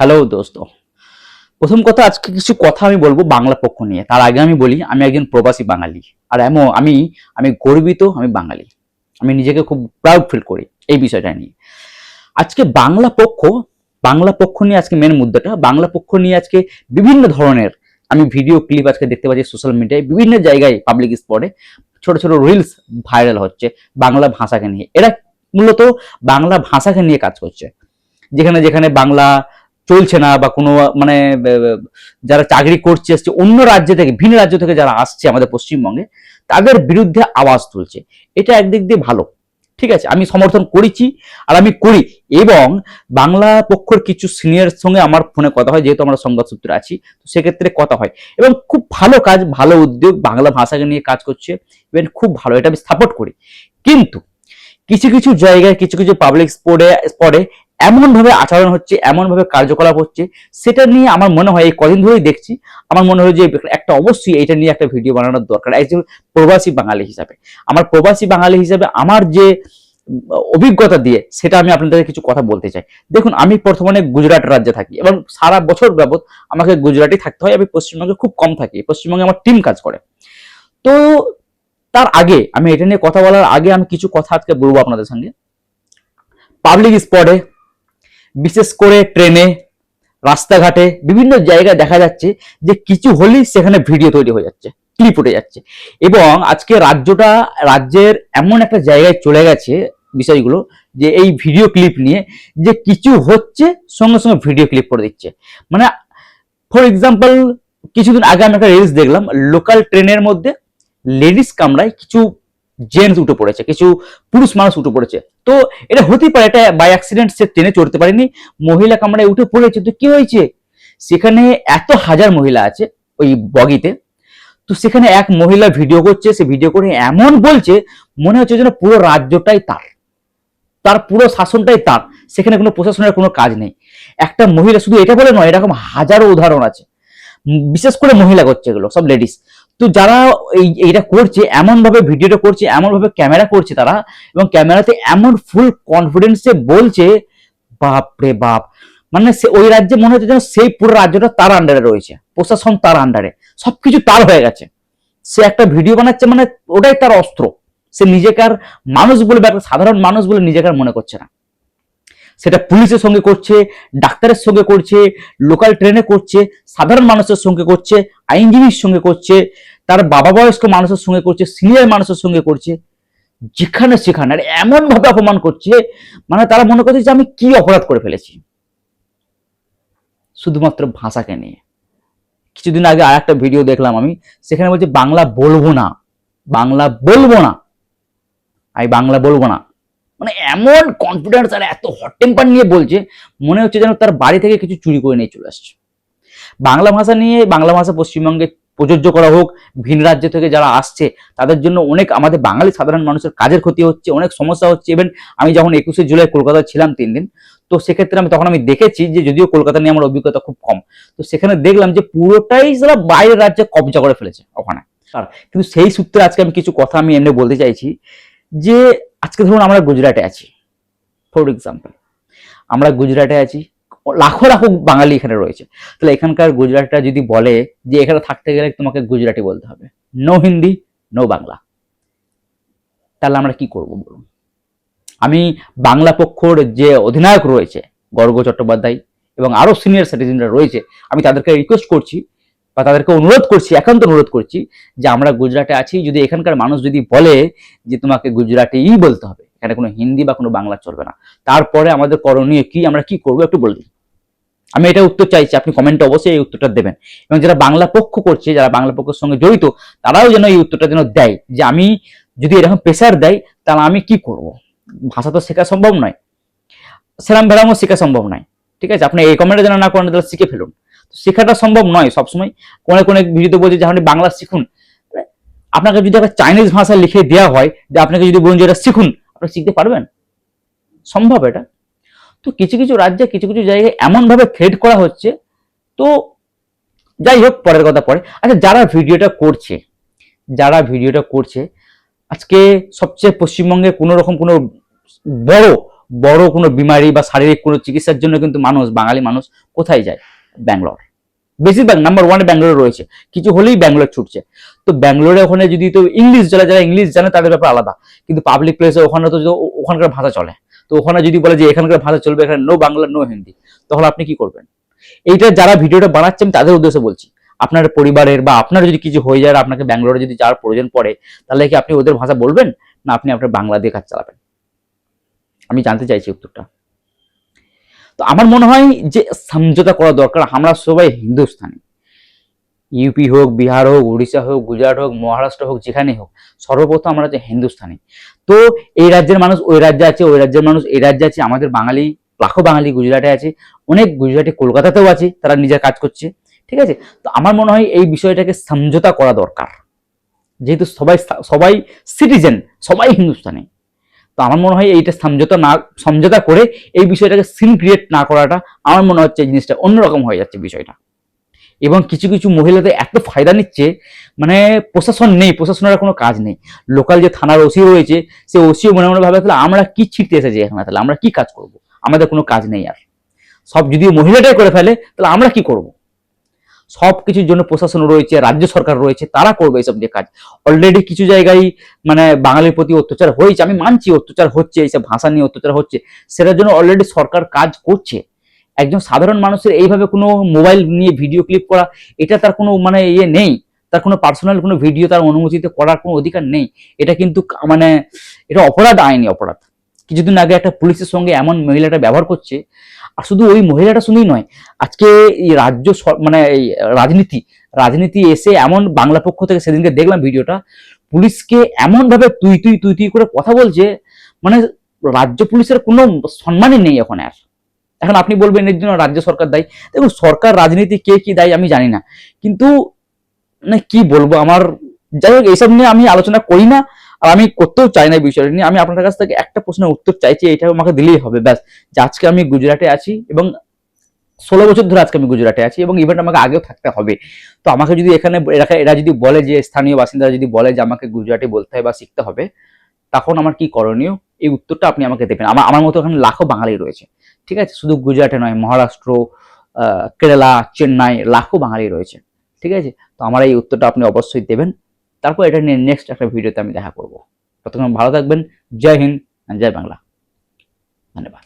Hello দোস্ত। প্রথম কথা, আজকে কিছু কথা আমি বলব বাংলা পক্ষ নিয়ে। তার আগে আমি বলি, আমি একজন প্রবাসী বাঙালি। আর এমন, আমি আমি গর্বিত আমি বাঙালি। আমি নিজেকে খুব প্রাউড ফিল করি এই বিষয়টা নিয়ে। আজকে বাংলা পক্ষ বাংলা পক্ষ নিয়ে আজকে মেন মুদ্রাটা, বাংলা পক্ষ নিয়ে আজকে বিভিন্ন ধরনের আমি ভিডিও ক্লিপ আজকে দেখতে পাচ্ছি সোশ্যাল মিডিয়ায় বিভিন্ন জায়গায় পাবলিক স্পটে ছোট ছোট রিলস ভাইরাল হচ্ছে বাংলা ভাষাকে নিয়ে। এরা মূলত বাংলা ভাষাকে নিয়ে কাজ করছে। যেখানে যেখানে বাংলা চলছে না বা কোনো মানে যারা চাকরি করছে, এসছে অন্য রাজ্য থেকে, ভিন্ন রাজ্য থেকে যারা আসছে আমাদের পশ্চিমবঙ্গে, তাদের বিরুদ্ধে আওয়াজ তুলছে। এটা একদিক দিয়ে ভালো। ঠিক আছে? আমি সমর্থন করেছি আর আমি করি। এবং বাংলা পক্ষের কিছু সিনিয়র সঙ্গে আমার ফোনে কথা হয়, যেহেতু আমরা সংবাদ সূত্রে আছি, তো সেক্ষেত্রে কথা হয়। এবং খুব ভালো কাজ, ভালো উদ্যোগ বাংলা ভাষাকে নিয়ে কাজ করছে। ইভেন খুব ভালো, এটা আমি সাপোর্ট করি। কিন্তু কিছু কিছু জায়গায়, কিছু কিছু পাবলিক স্পটে স্পটে এমন ভাবে আচরণ হচ্ছে এমন ভাবে কার্যকলাপ হচ্ছে, সেটা নিয়ে আমার মনে হয় এই কদিন ধরেই দেখছি। আমার মনে হয় যে একটা অবশ্যই এটা নিয়ে একটা ভিডিও বানানোর দরকার। একজন প্রবাসী বাঙালি হিসাবে। আমার প্রবাসী বাঙালি হিসাবে আমার যে অভিজ্ঞতা দিয়ে সেটা আমি আপনাদের কিছু কথা বলতে চাই। দেখুন, আমি বর্তমানে গুজরাট রাজ্যে থাকি এবং সারা বছর যাবত আমাকে গুজরাটে থাকতে হয়। আমি পশ্চিমবঙ্গে খুব কম থাকি। পশ্চিমবঙ্গে আমার টিম কাজ করে। তো তার আগে আমি এটা নিয়ে কথা বলার আগে আমি কিছু কথা আজকে বলব আপনাদের সঙ্গে। পাবলিক স্পটে বিশেষ করে ট্রেনে, রাস্তাঘাটে বিভিন্ন জায়গায় দেখা যাচ্ছে যে কিছু হলেই সেখানে ভিডিও তৈরি হয়ে যাচ্ছে ক্লিপ উঠে যাচ্ছে। এবং আজকে রাজ্যটা, রাজ্যের এমন একটা জায়গায় চলে গেছে বিষয়গুলো যে এই ভিডিও ক্লিপ নিয়ে যে কিছু হচ্ছে, সঙ্গে সঙ্গে ভিডিও ক্লিপ করে দিচ্ছে। মানে ফর এক্সাম্পল কিছুদিন আগে আমি একটা রিলস দেখলাম লোকাল ট্রেনের মধ্যে লেডিস কামরায় কিছু জেন্টস উঠে পড়েছে, কিছু পুরুষ মানুষ উঠে পড়েছে। তো এটা হতেই পারে, এটা বাই অ্যাক্সিডেন্ট সে ট্রেনে চড়তে পারেনি, মহিলা কামরায় উঠে পড়েছে। তো কি হয়েছে? সেখানে এত হাজার মহিলা আছে ওই বগিতে, তো সেখানে এক মহিলা ভিডিও করছে, সে ভিডিও করে এমন বলছে, মনে হচ্ছে যেন পুরো রাজ্যটাই তার তার পুরো শাসনটাই তার, সেখানে কোনো প্রশাসনের কোনো কাজ নেই। একটা মহিলা শুধু এটা বলে নয়, এরকম হাজারো উদাহরণ আছে। বিশেষ করে মহিলা করছে এগুলো, সব লেডিস তো যারা এই, এইটা করছে এমন ভাবে ভিডিওটা করছে এমন ভাবে ক্যামেরা করছে তারা, এবং ক্যামেরাতে এমন ফুল কনফিডেন্সে বলছে বাপ রে বাপ। মানে সে, ওই রাজ্যে মনে হচ্ছে যেন সেই পুরো রাজ্যটা তার আন্ডারে রয়েছে, প্রশাসন তার আন্ডারে সবকিছু তার হয়ে গেছে। সে একটা ভিডিও বানাচ্ছে মানে ওটাই তার অস্ত্র। সে নিজেকার মানুষ বলে সাধারণ মানুষ বলে নিজেকার মনে করছে না। সেটা পুলিশের সঙ্গে করছে, ডাক্তারের সঙ্গে করছে লোকাল ট্রেনে করছে, সাধারণ মানুষের সঙ্গে করছে, আইনজীবীর সঙ্গে করছে, তার বাবা বয়স্ক মানুষের সঙ্গে করছে সিনিয়র মানুষের সঙ্গে করছে, যেখানে সেখানে। আর এমন ভাবে অপমান করছে মানে তারা মনে করছে যে আমি কি অপরাধ করে ফেলেছি। শুধুমাত্র ভাষাকে নিয়ে। কিছুদিন আগে আর একটা ভিডিও দেখলাম আমি, সেখানে বলছে বাংলা বলব না, বাংলা বলব না। আমি বাংলা বলব না। মানে এমন কনফিডেন্স আর এত হট টেম্পার নিয়ে বলছে, মনে হচ্ছে যেন তার বাড়ি থেকে কিছু চুরি করে নিয়ে চলে আসছে। বাংলা ভাষা নিয়ে, বাংলা ভাষা পশ্চিমবঙ্গে প্রযোজ্য করা হোক, ভিন রাজ্য থেকে যারা আসছে, তাদের জন্য অনেক আমাদের বাঙালি সাধারণ মানুষের কাজের ক্ষতি হচ্ছে, অনেক সমস্যা হচ্ছে। ইভেন আমি যখন একুশে জুলাই কলকাতায় ছিলাম তিন দিন, তো সেক্ষেত্রে আমি তখন আমি দেখেছি যে যদিও কলকাতা নিয়ে আমার অভিজ্ঞতা খুব কম, তো সেখানে দেখলাম যে পুরোটাই যারা বাইরের রাজ্যে কবজা করে ফেলেছে ওখানে। কিন্তু সেই সূত্রে আজকে আমি কিছু কথা আমি এমনি বলতে চাইছি যে আজকে ধরুন আমরা গুজরাটে আছি ফর এক্সাম্পল আমরা গুজরাটে আছি, লাখো লাখো বাঙালি এখানে রয়েছে। তাহলে এখানকার গুজরাটটা যদি বলে যে এখানে থাকতে গেলে তোমাকে গুজরাটি বলতে হবে নো হিন্দি নো বাংলা তাহলে আমরা কি করব বলুন? আমি বাংলা পক্ষর যে অধিনায়ক রয়েছে, গর্গ চট্টোপাধ্যায় এবং আরও সিনিয়র সিটিজেনরা রয়েছে, আমি তাদেরকে রিকোয়েস্ট করছি বা তাদেরকে অনুরোধ করছি, একান্ত অনুরোধ করছি যে আমরা গুজরাটে আছি। যদি এখানকার মানুষ যদি বলে যে তোমাকে গুজরাটেই বলতে হবে, এখানে কোনো হিন্দি বা কোনো বাংলা চলবে না, তারপরে আমাদের করণীয় কি, আমরা কি করব একটু বলুন আমি এটা উত্তর চাইছি, আপনি কমেন্টে অবশ্যই এই উত্তরটা দেবেন। এবং যারা বাংলা পক্ষ করছে, যারা বাংলা পক্ষের সঙ্গে জড়িত, তারাও যেন এই উত্তরটা যেন দেয়, যে আমি যদি এরকম প্রেশার দেয়, তাহলে আমি কি করব? ভাষা তো শেখা সম্ভব নয়। সেরাম ভেরামও শেখা সম্ভব নয়। ঠিক আছে? আপনি এই কমেন্টে যেন না করেন, তাহলে শিখে ফেলুন। শেখাটা সম্ভব নয় সবসময়। কোনে কোনে ভিডিওতে বলছে যে আপনি বাংলা শিখুন। আপনাকে যদি একটা চাইনিজ ভাষা লিখে দেওয়া হয়, যে আপনাকে যদি বলুন যে, এটা শিখুন, আপনি শিখতে পারবেন? সম্ভব এটা? তো কিছু কিছু রাজ্যে, কিছু কিছু জায়গায় এমনভাবে থ্রেড করা হচ্ছে। তো যাই হোক, পরের কথা পরে। আচ্ছা যারা ভিডিওটা করছে, যারা ভিডিওটা করছে, আজকে সবচেয়ে পশ্চিমবঙ্গে কোনো রকম কোনো বড় বড় কোনো বিমারি বা শারীরিক কোনো চিকিৎসার জন্য কিন্তু মানুষ, বাঙালি মানুষ কোথায় যায়? ব্যাঙ্গালোর। বেশিরভাগ নাম্বার ওয়ানে ব্যাঙ্গালোর রয়েছে। কিছু হলেই ব্যাঙ্গালোর ছুটছে। তো ব্যাঙ্গালোরে ওখানে যদি তো ইংলিশ চলে যারা ইংলিশ জানে তাদের ব্যাপার আলাদা। কিন্তু পাবলিক প্লেসে ওখানে তো ওখানকার ভাষা চলে। তো ওখানে যদি বলে যে এখানকার ভাষা চলবে, এখানে নো বাংলা নো হিন্দি তখন আপনি কি করবেন? এইটা যারা ভিডিওটা বানাচ্ছেন, তাদের উদ্দেশ্যে বলছি, আপনার পরিবারের বা আপনার যদি কিছু হয়ে যায়, আপনাকে ব্যাঙ্গালোরে যদি যাওয়ার প্রয়োজন পড়ে, তাহলে কি আপনি ওদের ভাষা বলবেন? না, আপনি আপনার বাংলা দিয়ে কাজ চালাবেন। আমি জানতে চাইছি উত্তরটা। তো আমার মনে হয় যে সমঝোতা করা দরকার। আমরা সবাই হিন্দুস্তানি। ইউপি হোক, বিহার হোক, উড়িষ্যা হোক, গুজরাট হোক, মহারাষ্ট্র হোক, যেখানে হোক, সর্বপ্রথম আমরা হচ্ছে হিন্দুস্তানি। তো এই রাজ্যের মানুষ ওই রাজ্যে আছে, ওই রাজ্যের মানুষ এই রাজ্যে আছে, আমাদের বাঙালি, লাখো বাঙালি গুজরাটে আছে, অনেক গুজরাটে কলকাতাতেও আছে, তারা নিজের কাজ করছে, ঠিক আছে? তো আমার মনে হয় এই বিষয়টাকে সমঝোতা করা দরকার। যেহেতু সবাই সবাই সিটিজেন সবাই হিন্দুস্তানি। তো আমার মনে হয় এইটা সমঝোতা না, সমঝোতা করে এই বিষয়টাকে সিন ক্রিয়েট না করাটা আমার মনে হচ্ছে এই জিনিসটা অন্যরকম হয়ে যাচ্ছে বিষয়টা। এবং কিছু কিছু মহিলাদের এত ফায়দা নিচ্ছে মানে প্রশাসন নেই, প্রশাসনের কোনো কাজ নেই। লোকাল যে থানার ওসি রয়েছে, সে ওসিও মনে মনে ভাবে, তাহলে আমরা কি ছিটতে এসেছি এখানে? তাহলে আমরা কি কাজ করব? আমাদের কোনো কাজ নেই আর। সব যদি মহিলাটাই করে ফেলে, তাহলে আমরা কি করব? সব কিছুর জন্য প্রশাসন রয়েছে, রাজ্য সরকার রয়েছে, তারা করবে এইসব নিয়ে কাজ। অলরেডি কিছু জায়গায় মানে বাঙালির প্রতি অত্যাচার হয়েছে, আমি মানছি অত্যাচার হচ্ছে এইসব ভাষা নিয়ে অত্যাচার হচ্ছে, সেটার জন্য অলরেডি সরকার কাজ করছে। একজন সাধারণ মানুষের এইভাবে কোনো মোবাইল নিয়ে ভিডিও ক্লিপ করা, এটা তার কোনো মানে ইয়ে নেই। তার কোনো পার্সোনাল কোনো ভিডিও তার অনুমতিতে করার কোনো অধিকার নেই। এটা কিন্তু মানে এটা অপরাধ, আইনি অপরাধ। কিছুদিন আগে একটা পুলিশের সঙ্গে এমন মহিলাটা ব্যবহার করছে আর শুধু ওই মহিলাটা শুনেই নয়, আজকে এই রাজ্য মানে রাজনীতি রাজনীতি এসে এমন বাংলা পক্ষ থেকে সেদিনকে দেখলাম ভিডিওটা, পুলিশকে এমন ভাবে তুই তুই তুই তুই করে কথা বলছে মানে রাজ্য পুলিশের কোনো সম্মানই নেই এখন আর। এখন আপনি বলবেন এর জন্য রাজ্য সরকার দায়ী, দেখুন সরকার রাজনীতি কে কি দায়ী আমি জানি না, কিন্তু মানে কি বলব আমার, যাই হোক এইসব নিয়ে আমি আলোচনা করি না আর আমি করতেও চাই না বিষয়টা নিয়ে। আমি আপনার কাছ থেকে একটা প্রশ্নের উত্তর চাইছি এটা আমাকে দিলেই হবে, ব্যাস। যে আজকে আমি গুজরাটে আছি এবং ষোলো বছর ধরে আজকে আমি গুজরাটে আছি এবং ইভেন্ট আমাকে আগেও থাকতে হবে। তো আমাকে যদি এখানে এরা- এরা যদি বলে যে, স্থানীয় বাসিন্দারা যদি বলে যে আমাকে গুজরাটে বলতে হয় বা শিখতে হবে, তখন আমার কি করণীয়? এই উত্তরটা আপনি আমাকে দেবেন। আমার আমার মতো এখানে লাখো বাঙালি রয়েছে। ঠিক আছে? শুধু গুজরাটে নয়, মহারাষ্ট্র কেরালা, চেন্নাই, লাখো বাঙালি রয়েছে। ঠিক আছে? তো আমার এই উত্তরটা আপনি অবশ্যই দেবেন। তারপর এটা নিয়ে নেক্সট একটা ভিডিওতে আমি দেখা করব। ততক্ষণ ভালো থাকবেন, জয় হিন্দ জয় বাংলা। ধন্যবাদ।